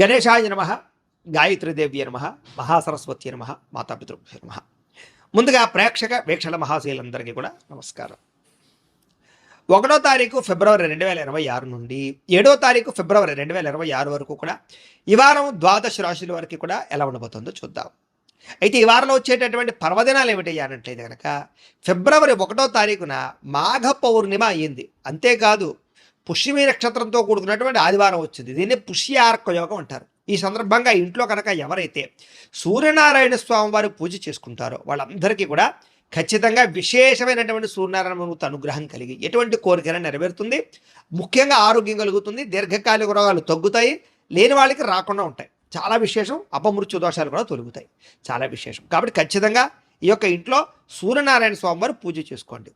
గణేశాయ నమ గాయత్రీదేవ్య నమ మహాసరస్వతి నమ మాతాపితృభ్య నమ. ముందుగా ప్రేక్షక వీక్షల మహాశీలందరికీ కూడా నమస్కారం. ఒకటో తారీఖు ఫిబ్రవరి రెండు వేల ఇరవై ఆరు నుండి ఏడో తారీఖు ఫిబ్రవరి రెండు వేల ఇరవై ఆరు వరకు కూడా ఈ వారం ద్వాదశ రాశుల వరకు కూడా ఎలా ఉండబోతుందో చూద్దాం. అయితే ఈ వారంలో వచ్చేటటువంటి పర్వదినాలు ఏమిటి అన్నట్లయితే కనుక ఫిబ్రవరి ఒకటో తారీఖున మాఘ పౌర్ణిమ అయ్యింది అంతేకాదు పుష్యమి నక్షత్రంతో కూడుకున్నటువంటి ఆదివారం వచ్చింది. దీన్ని పుష్యార్క యోగం అంటారు. ఈ సందర్భంగా ఇంట్లో కనుక ఎవరైతే సూర్యనారాయణ స్వామి వారి పూజ చేసుకుంటారో వాళ్ళందరికీ కూడా ఖచ్చితంగా విశేషమైనటువంటి సూర్యనారాయణ అనుగ్రహం కలిగి ఎటువంటి కోరికైనా నెరవేరుతుంది. ముఖ్యంగా ఆరోగ్యం కలుగుతుంది. దీర్ఘకాలిక రోగాలు తగ్గుతాయి. లేని వాళ్ళకి రాకుండా ఉంటాయి. చాలా విశేషం. అపమృత్యు దోషాలు కూడా తొలుగుతాయి. చాలా విశేషం. కాబట్టి ఖచ్చితంగా ఈ యొక్క ఇంట్లో సూర్యనారాయణ స్వామివారు పూజ చేసుకోండి.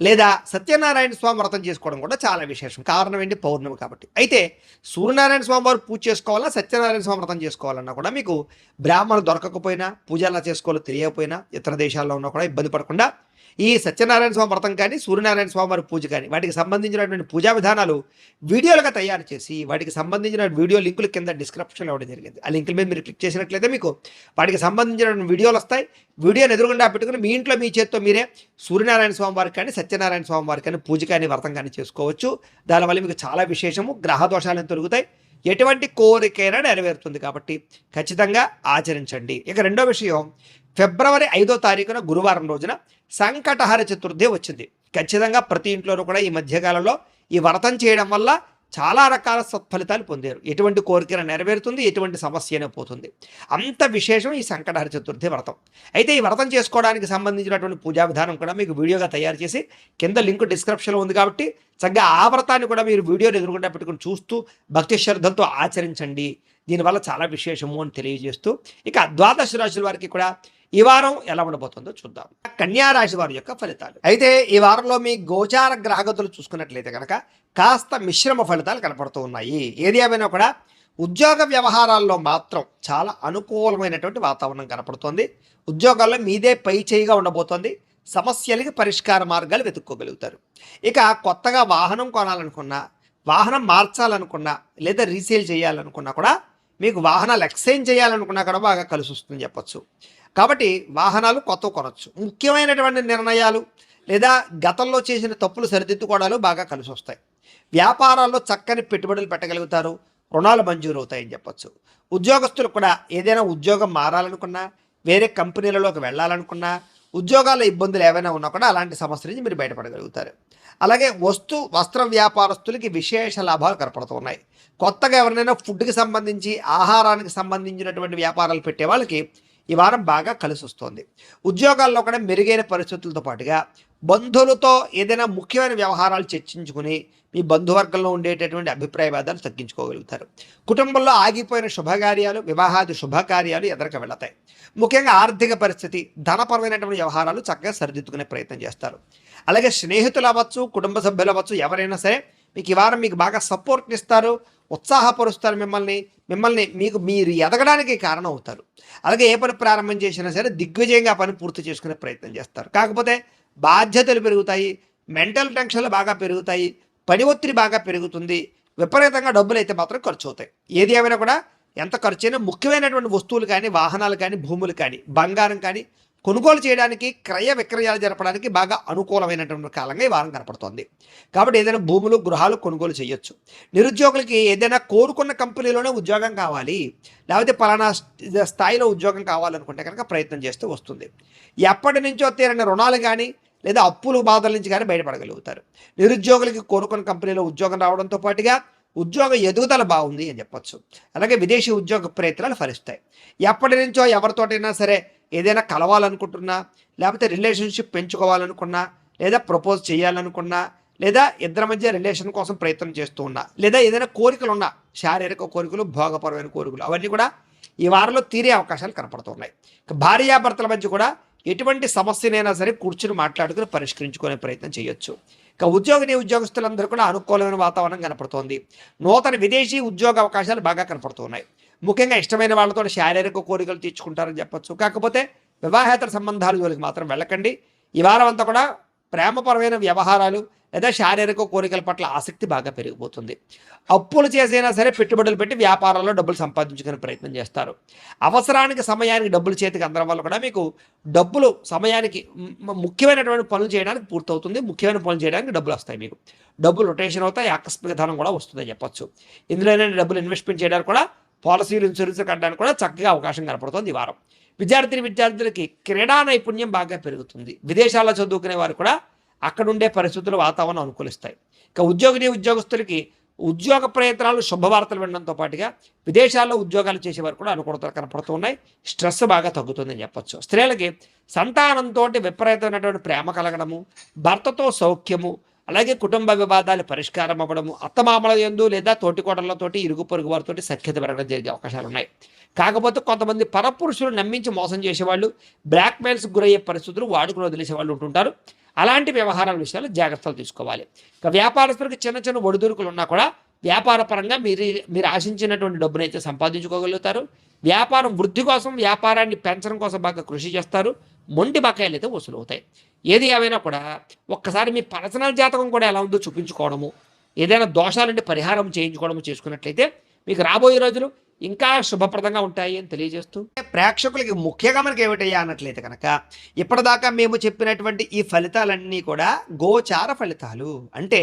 లేదా సత్యనారాయణ స్వామి వ్రతం చేసుకోవడం కూడా చాలా విశేషం. కారణం ఏంటి? పౌర్ణమి కాబట్టి. అయితే సూర్యనారాయణ స్వామి వారు పూజ చేసుకోవాలా? సత్యనారాయణ స్వామి వ్రతం చేసుకోవాలన్నా కూడా మీకు బ్రాహ్మణులు దొరకకపోయినా పూజ ఎలా చేసుకోవాలో తెలియకపోయినా ఇతర దేశాల్లో ఉన్నా కూడా ఇబ్బంది పడకుండా ఈ సత్యనారాయణ స్వామి వ్రతం కానీ సూర్యనారాయణ స్వామి వారి పూజ కానీ వాటికి సంబంధించినటువంటి పూజా విధానాలు వీడియోలుగా తయారు చేసి వాటికి సంబంధించిన వీడియో లింకులు కింద డిస్క్రిప్షన్లో ఇవ్వడం జరిగింది. ఆ లింకుల మీద మీరు క్లిక్ చేసినట్లయితే మీకు వాటికి సంబంధించిన వీడియోలు వస్తాయి. వీడియోని ఎదురుగుండా పెట్టుకుని మీ ఇంట్లో మీ చేత్తో మీరే సూర్యనారాయణ స్వామి వారికి కానీ సత్యనారాయణ స్వామి వారికి కానీ పూజ కానీ వ్రతం కానీ చేసుకోవచ్చు. దానివల్ల మీకు చాలా విశేషము. గ్రహ దోషాలను తొలుగుతాయి? ఎటువంటి కోరికైనా నెరవేరుతుంది కాబట్టి ఖచ్చితంగా ఆచరించండి. ఇక రెండో విషయం ఫిబ్రవరి ఐదో తారీఖున గురువారం రోజున సంకటహర చతుర్థి వచ్చింది. ఖచ్చితంగా ప్రతి ఇంట్లోనూ కూడా ఈ మధ్యకాలంలో ఈ వ్రతం చేయడం వల్ల చాలా రకాల సత్ఫలితాలు పొందారు. ఎటువంటి కోరిక నెరవేరుతుంది ఎటువంటి సమస్యనే పోతుంది. అంత విశేషం ఈ సంకటహర చతుర్థి వ్రతం. అయితే ఈ వ్రతం చేసుకోవడానికి సంబంధించినటువంటి పూజా విధానం కూడా మీకు వీడియోగా తయారు చేసి కింద లింక్ డిస్క్రిప్షన్లో ఉంది కాబట్టి చక్కగా ఆ వ్రతాన్ని కూడా మీరు వీడియోని ఎదురుకుండా పెట్టుకుని చూస్తూ భక్తి శ్రద్ధలతో ఆచరించండి. దీనివల్ల చాలా విశేషము అని తెలియజేస్తూ ఇక ద్వాదశ రాశుల వారికి కూడా ఈ వారం ఎలా ఉండబోతుందో చూద్దాం. కన్యా రాశి వారి యొక్క ఫలితాలు. అయితే ఈ వారంలో మీ గోచార గ్రహగతులు చూసుకున్నట్లయితే కనుక కాస్త మిశ్రమ ఫలితాలు కనపడుతూ ఉన్నాయి. ఏది ఏమైనా కూడా ఉద్యోగ వ్యవహారాల్లో మాత్రం చాలా అనుకూలమైనటువంటి వాతావరణం కనపడుతోంది. ఉద్యోగాల్లో మీదే పై చేయిగా ఉండబోతోంది. సమస్యలకి పరిష్కార మార్గాలు వెతుక్కోగలుగుతారు. ఇక కొత్తగా వాహనం కొనాలనుకున్నా వాహనం మార్చాలనుకున్నా లేదా రీసేల్ చేయాలనుకున్నా కూడా మీకు వాహనాలు ఎక్స్చేంజ్ చేయాలనుకున్నా కూడా బాగా కలిసి వస్తుందని చెప్పచ్చు. కాబట్టి వాహనాలు కొత్త కొనవచ్చు ముఖ్యమైనటువంటి నిర్ణయాలు లేదా గతంలో చేసిన తప్పులు సరిదిద్దుకోవడాలు బాగా కలిసి వస్తాయి. వ్యాపారాల్లో చక్కని పెట్టుబడులు పెట్టగలుగుతారు. రుణాలు మంజూరు అవుతాయని చెప్పొచ్చు. ఉద్యోగస్తులు కూడా ఏదైనా ఉద్యోగం మారాలనుకున్నా వేరే కంపెనీలలోకి వెళ్ళాలనుకున్నా ఉద్యోగాల ఇబ్బందులు ఏవైనా ఉన్నా కూడా అలాంటి సమస్య నుంచి మీరు బయటపడగలుగుతారు. అలాగే వస్తు వస్త్ర వ్యాపారస్తులకి విశేష లాభాలు కనపడుతున్నాయి కొత్తగా ఎవరినైనా ఫుడ్కి సంబంధించి ఆహారానికి సంబంధించినటువంటి వ్యాపారాలు పెట్టే వాళ్ళకి ఈ వారం బాగా కలిసి వస్తుంది ఉద్యోగాల్లో కూడా మెరుగైన పరిస్థితులతో పాటుగా బంధువులతో ఏదైనా ముఖ్యమైన వ్యవహారాలు చర్చించుకుని మీ బంధువర్గంలో ఉండేటటువంటి అభిప్రాయవాదాలు తగ్గించుకోగలుగుతారు. కుటుంబంలో ఆగిపోయిన శుభకార్యాలు వివాహాది శుభకార్యాలు ఎదరికి వెళతాయి. ముఖ్యంగా ఆర్థిక పరిస్థితి ధనపరమైనటువంటి వ్యవహారాలు చక్కగా సరిదిద్దుకునే ప్రయత్నం చేస్తారు. అలాగే స్నేహితులు అవ్వచ్చు కుటుంబ సభ్యులు అవ్వచ్చు ఎవరైనా సరే మీకు ఈ వారం మీకు బాగా సపోర్ట్ ఇస్తారు ఉత్సాహపరుస్తారు మిమ్మల్ని మిమ్మల్ని మీకు మీరు ఎదగడానికి కారణం అవుతారు. అలాగే ఏ పని ప్రారంభం చేసినా సరే దిగ్విజయంగా పని పూర్తి చేసుకునే ప్రయత్నం చేస్తారు. కాకపోతే బాధ్యతలు పెరుగుతాయి మెంటల్ టెన్షన్లు బాగా పెరుగుతాయి పని ఒత్తిడి బాగా పెరుగుతుంది విపరీతంగా డబ్బులు అయితే మాత్రం ఖర్చు అవుతాయి. ఏది ఏమైనా కూడా ఎంత ఖర్చు అయినా ముఖ్యమైనటువంటి వస్తువులు కానీ వాహనాలు కానీ భూములు కానీ బంగారం కానీ కొనుగోలు చేయడానికి క్రయ విక్రయాలు జరపడానికి బాగా అనుకూలమైనటువంటి కాలంగా ఈ వారం కనపడుతోంది. కాబట్టి ఏదైనా భూములు గృహాలు కొనుగోలు చేయొచ్చు. నిరుద్యోగులకి ఏదైనా కోరుకున్న కంపెనీలోనే ఉద్యోగం కావాలి. లేకపోతే పలానా స్థాయిలో ఉద్యోగం కావాలనుకుంటే కనుక ప్రయత్నం చేస్తూ వస్తుంది. ఎప్పటి నుంచో తీరని రుణాలు కానీ లేదా అప్పులు బాధల నుంచి కానీ బయటపడగలుగుతారు. నిరుద్యోగులకి కోరుకున్న కంపెనీలో ఉద్యోగం రావడంతో పాటుగా ఉద్యోగ ఎదుగుదల బాగుంది అని చెప్పొచ్చు. అలాగే విదేశీ ఉద్యోగ ప్రయత్నాలు ఫలిస్తాయి. ఎప్పటి నుంచో ఎవరితోటైనా సరే ఏదైనా కలవాలనుకుంటున్నా లేకపోతే రిలేషన్షిప్ పెంచుకోవాలనుకున్నా లేదా ప్రపోజ్ చేయాలనుకున్నా లేదా ఇద్దరి మధ్య రిలేషన్ కోసం ప్రయత్నం చేస్తూ ఉన్నా లేదా ఏదైనా కోరికలు ఉన్నా శారీరక కోరికలు భోగపరమైన కోరికలు అవన్నీ కూడా ఈ వారంలో తీరే అవకాశాలు కనపడుతున్నాయి. భార్యాభర్తల మధ్య కూడా ఎటువంటి సమస్యనైనా సరే కూర్చుని మాట్లాడుకుని పరిష్కరించుకునే ప్రయత్నం చేయొచ్చు. ఇక ఉద్యోగిని ఉద్యోగస్తులందరూ కూడా అనుకూలమైన వాతావరణం కనపడుతోంది. నూతన విదేశీ ఉద్యోగ అవకాశాలు బాగా కనపడుతున్నాయి. ముఖ్యంగా ఇష్టమైన వాళ్ళతో శారీరక కోరికలు తీర్చుకుంటారని చెప్పొచ్చు. కాకపోతే వివాహేతర సంబంధాలు జోలికి మాత్రం వెళ్ళకండి. ఈ వారం అంతా కూడా ప్రేమపరమైన వ్యవహారాలు లేదా శారీరక కోరికల పట్ల ఆసక్తి బాగా పెరిగిపోతుంది. అప్పులు చేసైనా సరే పెట్టుబడులు పెట్టి వ్యాపారాల్లో డబ్బులు సంపాదించుకునే ప్రయత్నం చేస్తారు. అవసరానికి సమయానికి డబ్బులు చేతికి అందడం వల్ల కూడా మీకు డబ్బులు సమయానికి ముఖ్యమైనటువంటి పనులు చేయడానికి పూర్తవుతుంది. ముఖ్యమైన పనులు చేయడానికి డబ్బులు వస్తాయి మీకు. డబ్బులు రొటేషన్ అవుతాయి. ఆకస్మిక ధనం కూడా వస్తుందని చెప్పొచ్చు. ఇందులోనే డబ్బులు ఇన్వెస్ట్మెంట్ చేయడానికి కూడా పాలసీలు ఇన్సూరెన్స్ కట్టడానికి కూడా చక్కగా అవకాశం కనపడుతుంది ఈ వారం. విద్యార్థిని విద్యార్థులకి క్రీడా నైపుణ్యం బాగా పెరుగుతుంది. విదేశాల్లో చదువుకునే వారు కూడా అక్కడుండే పరిస్థితులు వాతావరణం అనుకూలిస్తాయి. ఇక ఉద్యోగిని ఉద్యోగస్తులకి ఉద్యోగ ప్రయత్నాలు శుభవార్తలు వినడంతో పాటుగా విదేశాల్లో ఉద్యోగాలు చేసేవారు కూడా అనుకూలతలు కనపడుతూ ఉన్నాయి. స్ట్రెస్ బాగా తగ్గుతుందని చెప్పొచ్చు. స్త్రీలకి సంతానంతో విపరీతమైనటువంటి ప్రేమ కలగడము భర్తతో సౌఖ్యము అలాగే కుటుంబ వివాదాలు పరిష్కారం అవ్వడము అత్తమామల ఎందు లేదా తోటికోటలతోటి ఇరుగు పొరుగు వారితోటి సఖ్యత పెరగడం జరిగే అవకాశాలు ఉన్నాయి. కాకపోతే కొంతమంది పరపురుషులు నమ్మించి మోసం చేసేవాళ్ళు బ్లాక్మెయిల్స్ గురయ్యే పరిస్థితులు వాడుకుని వదిలేసే వాళ్ళు ఉంటుంటారు. అలాంటి వ్యవహారాల విషయాలు జాగ్రత్తలు తీసుకోవాలి. ఇక వ్యాపారస్తులకు చిన్న చిన్న ఒడిదుడుకులు ఉన్నా కూడా వ్యాపార పరంగా మీరు మీరు ఆశించినటువంటి డబ్బునైతే సంపాదించుకోగలుగుతారు. వ్యాపారం వృద్ధి కోసం వ్యాపారాన్ని పెంచడం కోసం బాగా కృషి చేస్తారు. మొండి బకాయిలు అయితే వసూలు అవుతాయి. ఏది ఏమైనా కూడా ఒక్కసారి మీ పర్సనల్ జాతకం కూడా ఎలా ఉందో చూపించుకోవడము ఏదైనా దోషాలంటే పరిహారం చేయించుకోవడము చేసుకున్నట్లయితే మీకు రాబోయే రోజులు ఇంకా శుభప్రదంగా ఉంటాయి అని తెలియజేస్తూ. ప్రేక్షకులకి ముఖ్యంగా మనకి ఏమిటయ్యా అన్నట్లయితే కనుక ఇప్పటిదాకా మేము చెప్పినటువంటి ఈ ఫలితాలన్నీ కూడా గోచార ఫలితాలు. అంటే